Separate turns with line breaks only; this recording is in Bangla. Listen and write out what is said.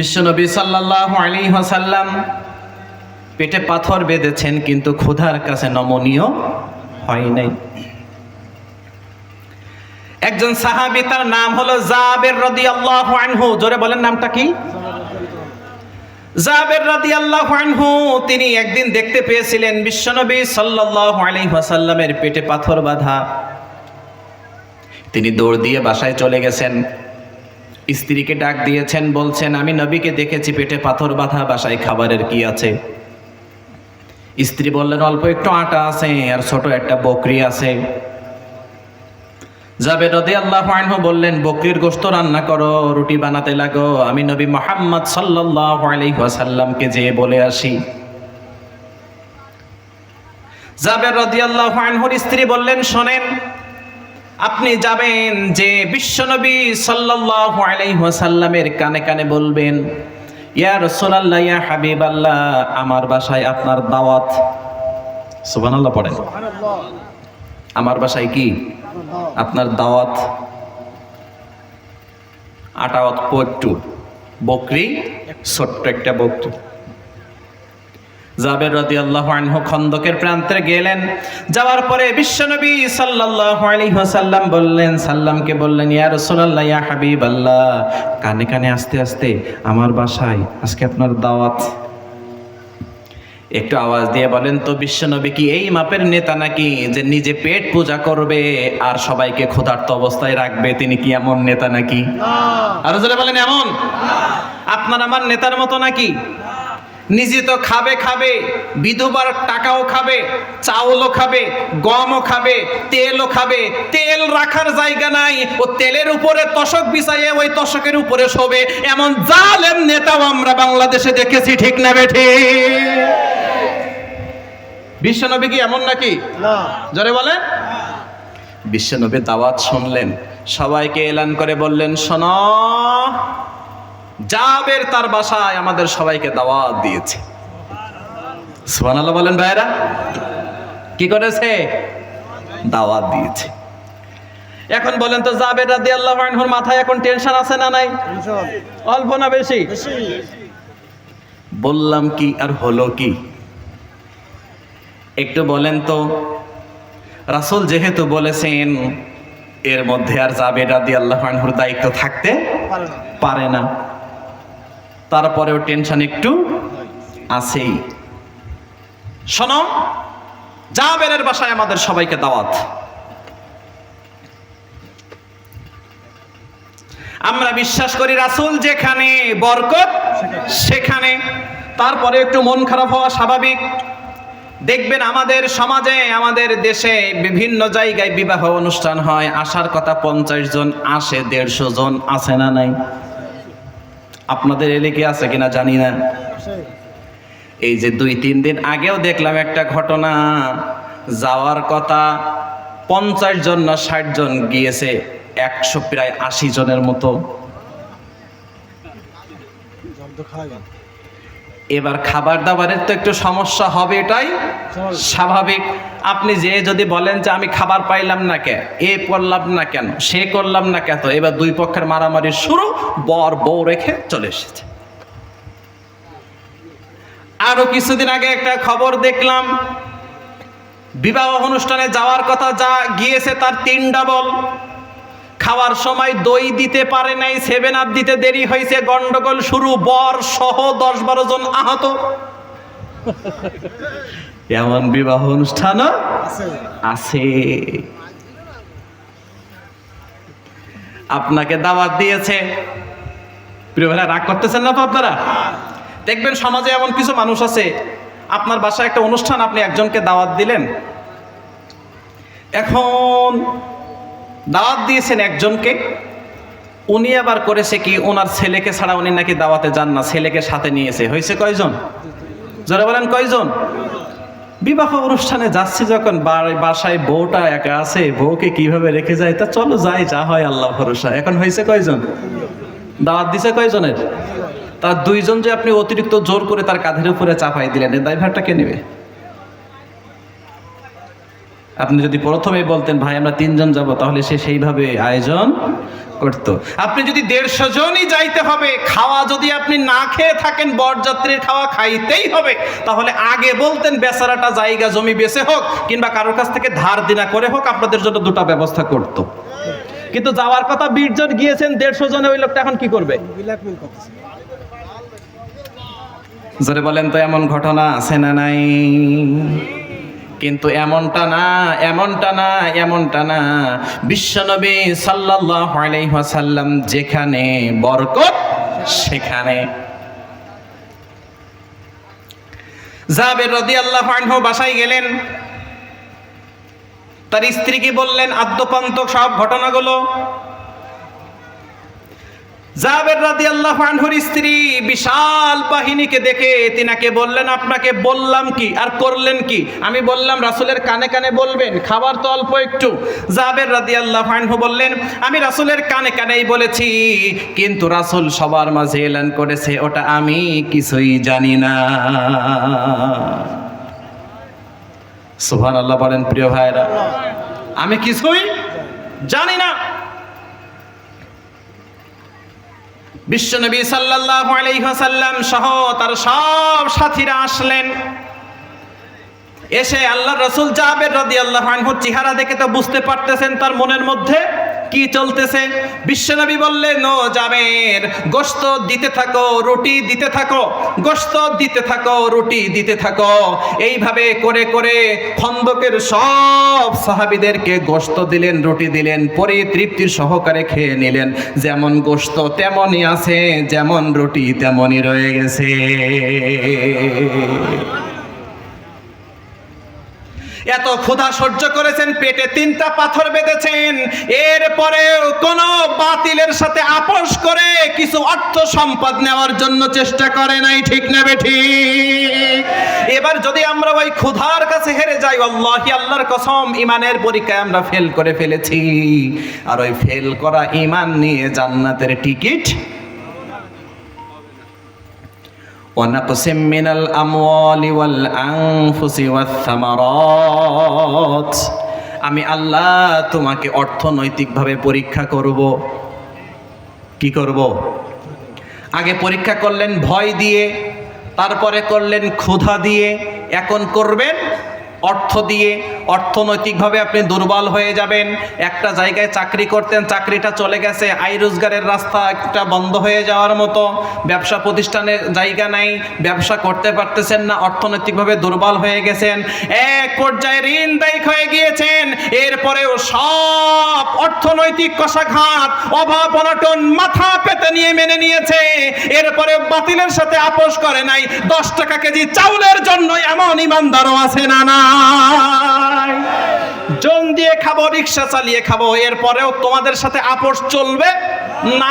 বিশ্বনবী সাল্লাল্লাহু আলাইহি ওয়াসাল্লাম পেটে পাথর বেঁধেছেন, কিন্তু ক্ষুধার কাছে নমনীয় হয় নাই। একজন সাহাবী, তার নাম হলো জাবের রদি রাদিয়াল্লাহু আনহু। জোরে বলেন নামটা কি? জাবের রাদিয়াল্লাহু আনহু, তিনি একদিন দেখতে পেয়েছিলেন বিশ্বনবী সাল্লাল্লাহু আলাইহি ওয়াসাল্লামের পেটে পাথর বাঁধা। তিনি দৌড় দিয়ে বাসায় চলে গেছেন। স্ত্রীকে ডাক দিয়েছেন, বলছেন, আমি নবীকে দেখেছি, পেটে পাথর বাঁধা, বাসায় খাবারের কি আছে? স্ত্রী বললেন, অল্প একটু আটা আছে আর ছোট একটা বকরি আছে। যাবে রদি আল্লাহ আনহু বললেন, বকরির গোশত রান্না করো, রুটি বানাতে লাগো। আমি নবী মোহাম্মদ সাল্লাল্লাহু আলাইহি ওয়াসাল্লামকে যেয়ে বলে আসি। জাবের রাদিয়াল্লাহু আনহুর স্ত্রী বললেন, শোনেন আপনি যাবেন যে বিশ্বনবী সাল্লাল্লাহু আলাইহি ওয়াসাল্লামের কানে কানে বলবেন, ইয়া রাসূলুল্লাহ, ইয়া হাবিবাল্লাহ, আমার বাসায় আপনার দাওয়াত। সুবহানাল্লাহ পড়েন। আমার বাসায় কি? আপনার দাওয়াত। আটাওয়াত পট্টু, বকরি, ছোট্ট একটা বকরি। জাবের রাদি আনহু খন্দকের প্রান্তে গেলেন। যাওয়ার পরে বিশ্বনবী সাল্লাল্লাহু আলাইহি ওয়াসাল্লাম বললেন, সাল্লামকে বললেন, ইয়া রাসূলুল্লাহ, ইয়া হাবিবাল্লাহ। কানে কানে আস্তে আস্তে, আমার বাসায় আজকে আপনার দাওয়াত। একটু আওয়াজ দিয়ে বলেন তো, বিশ্বনবী কি এই মাপের নেতা নাকি যে নিজে পেট পূজা করবে আর সবাইকে ক্ষুধার্ত অবস্থায় রাখবে? তিনি কি এমন নেতা নাকি? আরও বলেন, এমন? আপনার আমার নেতার মতো নাকি? নিজে তো খাবে খাবে বিধবার টাকাও খাবে চাউলও খাবে গমও খাবে তেলও খাবে তেল রাখার জায়গা নাই ও তেলের উপরে তশক বিছাইয়ে ওই তশকের উপরে শোবে। এমন জালেম নেতাও আমরা বাংলাদেশে দেখেছি ঠিক না বেঠে বিশ্বনবী কি এমন নাকি? জোরে বলেন। বিশ্বনবী দাওয়াত শুনলেন সবাইকে এলান করে বললেন শোন জাবের তার বাসায় আমাদের সবাইকে দাওয়াত দিয়েছে। সুবহানাল্লাহ বলেন ভাইরা কি করেছে? দাওয়াত দিয়েছে। এখন বলেন তো জাবের রাদি আল্লাহ আনহুর মাথায় এখন টেনশন আছে না নাই? অল্প না বেশি? বললাম কি আর হলো কি? একটু বলেন তো রাসূল যেহেতু বলেছেন এর মধ্যে আর জাবের রাদি আল্লাহ আনহুর দায়িত্ব থাকতে পারে না। তারপরেও টেনশন একটু আছেই। শোনো, জাবেরের বাসায় আমাদের সবাইকে দাওয়াত। আমরা বিশ্বাস করি রাসুল যেখানে বরকত, সেখানে। তারপরে একটু মন খারাপ হওয়া স্বাভাবিক। দেখবেন আমাদের সমাজে, আমাদের দেশে বিভিন্ন জায়গায় বিবাহ অনুষ্ঠান হয়। আসার কথা পঞ্চাশ জন আসে, দেড়শো জন আসে না নাই? আপনাদের এলাকায় আছে কিনা জানি না। এই যে দুই তিন দিন আগেও দেখলাম একটা ঘটনা। যাওয়ার কথা পঞ্চাশ জন না ষাট জন গিয়েছে একশো প্রায় আশি জনের মতো। এবার খাবার দাবারের তো একটু সমস্যা হবে এটাই। স্বাভাবিক। আপনি যে যদি বলেন যে আমি খাবার পাইলাম না কে এ করলাম না কেন সে করলাম না কেন এবার দুই পক্ষের মারামারি শুরু বর বউ রেখে চলে এসেছে। আরও কিছুদিন আগে একটা খবর দেখলাম বিবাহ অনুষ্ঠানে যাওয়ার কথা যা গিয়েছে তার তিন ডাবল খাওয়ার সময় দই দিতে পারে নাই সেভেন আপ দিতে দেরি হয়েছে, গন্ডগোল শুরু, বর সহ দশ বারো জন আহত। এমন বিবাহ অনুষ্ঠানও আছে। আপনাকে দাওয়াত দিয়েছে। প্রিয় ভাইরা, রাগ করতেছেন না তো আপনারা? দেখবেন সমাজে এমন কিছু মানুষ আছে, আপনার বাসায় একটা অনুষ্ঠান, আপনি একজনকে দাওয়াত দিলেন। এখন দাওয়াত দিয়েছেন একজনকে। উনি আবার করেছে কি, ওনার ছেলেকে ছাড়া উনি নাকি দাওয়াতে যান না, ছেলেকে সাথে নিয়েছে। হয়েছে কয়জন? যারা বলেন, কয়জন? বিবাহ অনুষ্ঠানে যাচ্ছি যখন বাসায় বউটা একা আছে, বউকে কীভাবে রেখে যায়? তা চলো যাই, যা হয়, আল্লাহ ভরসা। এখন হয়েছে কয়জন? দাওয়াত দিছে কয়জনের? তার দুইজন যে আপনি অতিরিক্ত জোর করে তার কাঁধের উপরে চাপাই দিলেন দায়ভারটা কে নেবে? আপনি যদি প্রথমেই বলতেন, ভাই, আমরা তিনজন যাব, তাহলে সে সেইভাবে আয়োজন করত। আপনি যদি দেড়শো জনই যাইতে হবে, খাওয়া যদি আপনি না খেয়ে থাকেন, বরযাত্রীর খাওয়া খাইতেই হবে, তাহলে আগে বলতেন, বেচারাটা জায়গা, জমি বেচে হোক, কিংবা কারোর কাছ থেকে ধার দিনা করে হোক, আপনাদের জন্য দুটো ব্যবস্থা করত। কিন্তু যাওয়ার কথা বিশ জন গিয়েছেন, দেড়শো জনে, ওই লোকটা এখন কি করবে? জোরে বলেন তো, এমন ঘটনা আছে না নাই? কিন্তু এমনটা না এমনটা না এমনটা না। বিশ্বনবী সাল্লাল্লাহু আলাইহি ওয়াসাল্লাম যেখানে বরকত, সেখানে। জাবের রাদিয়াল্লাহু আনহু বাসায় গেলেন। তার স্ত্রীকে বললেন, আদ্যপান্ত সব ঘটনাগুলো। জাবের রাদিয়াল্লাহু আনহুর স্ত্রী বিশাল বাহিনীকে দেখে তিনাকে বললেন, আপনাকে বললাম কি? আর করলেন কি? আমি বললাম, রাসূলের কানে কানে বলবেন, খাবার তো অল্প একটু। জাবের রাদিয়াল্লাহু আনহু বললেন, আমি রাসূলের কানে কানেই বলেছি, কিন্তু রাসূল সবার মাঝে এলান করেছে, ওটা আমি কিছুই জানি না। সুবহানাল্লাহ বলেন, প্রিয় ভাইরা আমি কিছুই জানি না। বিশ্বনবী সাল্লাল্লাহু আলাইহি ওয়াসাল্লাম সহ তার সব সাথীরা আসলেন। এসে আল্লাহ রসুল জাবের রাদিয়াল্লাহু আনহু চেহারা দেখে তো বুঝতে পারতেছেন তার মনের মধ্যে কি চলতেছে? বিশ্বনবী বললেন, ও জাবের, গোশত দিতে থাকো, রুটি দিতে থাকো, গোশত দিতে থাকো, রুটি দিতে থাকো। এইভাবে করে করে খন্দকের সব সাহাবিদেরকে গোশত দিলেন, রুটি দিলেন পরে তৃপ্তি সহকারে খেয়ে নিলেন। যেমন গোশত তেমনই আছে, যেমন রুটি তেমনই রয়ে গেছে। এত ক্ষুধা সহ্য করেছেন, পেটে তিনটা পাথর বেঁধেছেন। এরপরেও কোন বাতিলের সাথে আপোষ করে কিছু অর্থ সম্পদ নেওয়ার জন্য চেষ্টা করে নাই, ঠিক না ঠিক? এবার যদি আমরা ওই ক্ষুধার কাছে হেরে যাই, আল্লাহি আল্লাহর কসম, ইমানের পরীক্ষায় আমরা ফেল করে ফেলেছি। আর ওই ফেল করা ইমান নিয়ে জান্নাতের টিকিট ونقص من الأموال والأنفس والثمرات আমি আল্লাহ তোমাকে অর্থনৈতিকভাবে পরীক্ষা করব কি করব আগে পরীক্ষা করলেন ভয় দিয়ে তারপরে করলেন ক্ষুধা দিয়ে এখন করবেন অর্থ দিয়ে অর্থনৈতিকভাবে আপনি দুর্বল হয়ে যাবেন। একটা জায়গায় চাকরি করতেন, চাকরিটা চলে গেছে, আয় রোজগারের রাস্তা একটা বন্ধ হয়ে যাওয়ার মতো। ব্যবসা প্রতিষ্ঠানের জায়গা নাই, ব্যবসা করতে পারতেছেন না, অর্থনৈতিকভাবে দুর্বল হয়ে গেছেন। এক পর্যায়ে ঋণ দায়িক হয়ে গিয়েছেন। এরপরেও সব অর্থনৈতিক কষাঘাত, অভাব, অনটন মাথা পেতে নিয়ে মেনে নিয়েছে। এরপরে বাতিলের সাথে আপোষ করে নাই। দশ টাকা কেজি চাউলের জন্য এমন ইমানদারও আছে না নাই। জন দিয়ে খাব রিক্সা চালিয়ে খাব এরপরেও তোমাদের সাথে আপোষ চলবে না।